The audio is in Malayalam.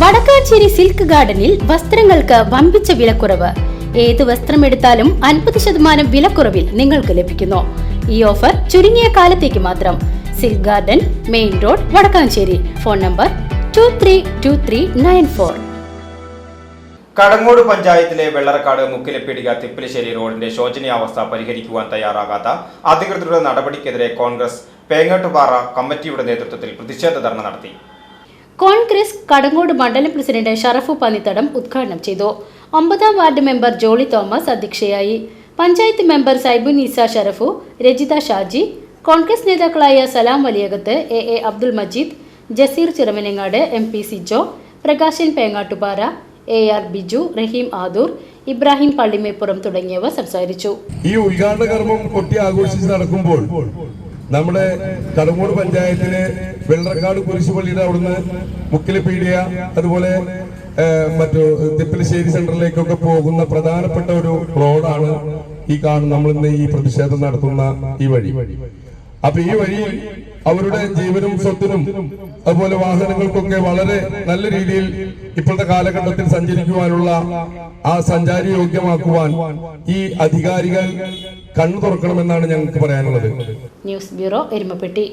വടക്കാഞ്ചേരി സിൽക്ക് ഗാർഡനിൽ വസ്ത്രങ്ങൾക്ക് വമ്പിച്ച വിലക്കുറവ്. ഏത് വസ്ത്രം എടുത്താലും അൻപത് ശതമാനം വിലക്കുറവിൽ നിങ്ങൾക്ക് ലഭിക്കുന്നു. ഈ ഓഫർ ചുരുങ്ങിയ കാലത്തേക്ക് മാത്രം. Silk garden main road Vadakkanchery. Phone number two three two three nine four Kadangode പഞ്ചായത്തിലെ വെള്ളറക്കാട് മുക്കിലപ്പീടിക തിപ്പലശ്ശേരി റോഡിന്റെ ശോചനീയാവസ്ഥ പരിഹരിക്കുവാൻ തയ്യാറാകാത്ത അധികൃതരുടെ നടപടിക്കെതിരെ കോൺഗ്രസ് പേങ്ങാട്ടുപാറ കമ്മിറ്റിയുടെ നേതൃത്വത്തിൽ പ്രതിഷേധ ധർണ നടത്തി. കോൺഗ്രസ് കടങ്ങോട് മണ്ഡലം പ്രസിഡന്റ് ഷറഫു പന്നിത്തടം ഉദ്ഘാടനം ചെയ്തു. ഒമ്പതാം വാർഡ് മെമ്പർ ജോളി തോമസ് അധ്യക്ഷയായി. പഞ്ചായത്ത് മെമ്പർ സൈബു നീസ ഷറഫു രജിത ഷാജി കോൺഗ്രസ് നേതാക്കളായ Salam Valiyakath A A Abdul Majeed Jaseer Chiramanangad M P Sijo Prakashan Pengattupara A R Biju Rahim Adoor Ibrahim Pallimeppuram തുടങ്ങിയവർ സംസാരിച്ചു. ഈ ഉദ്ഘാടന കർമ്മം കൊട്ടി ആഘോഷിച്ച് നടക്കുമ്പോൾ നമ്മുടെ കടമൂട് പഞ്ചായത്തിലെ വെള്ളക്കാട് കുരിശുപള്ളിയുടെ അവിടുന്ന് മുക്കിലപീഡിയ അതുപോലെ മറ്റു തിപ്പലശ്ശേരി സെന്ററിലേക്കൊക്കെ പോകുന്ന പ്രധാനപ്പെട്ട ഒരു റോഡാണ് ഈ കാണുന്ന നമ്മൾ ഇന്ന് ഈ പ്രതിഷേധം നടത്തുന്ന ഈ വഴി. അപ്പൊ ഈ വഴി അവരുടെ ജീവനും സ്വത്തിനും അതുപോലെ വാഹനങ്ങൾക്കൊക്കെ വളരെ നല്ല രീതിയിൽ ഇപ്പോഴത്തെ കാലഘട്ടത്തിൽ സഞ്ചരിക്കുവാനുള്ള ആ സഞ്ചാരി യോഗ്യമാക്കുവാൻ ഈ അധികാരികൾ കണ്ണു തുറക്കണമെന്നാണ് ഞങ്ങൾക്ക് പറയാനുള്ളത്. News bureau Erumapetty.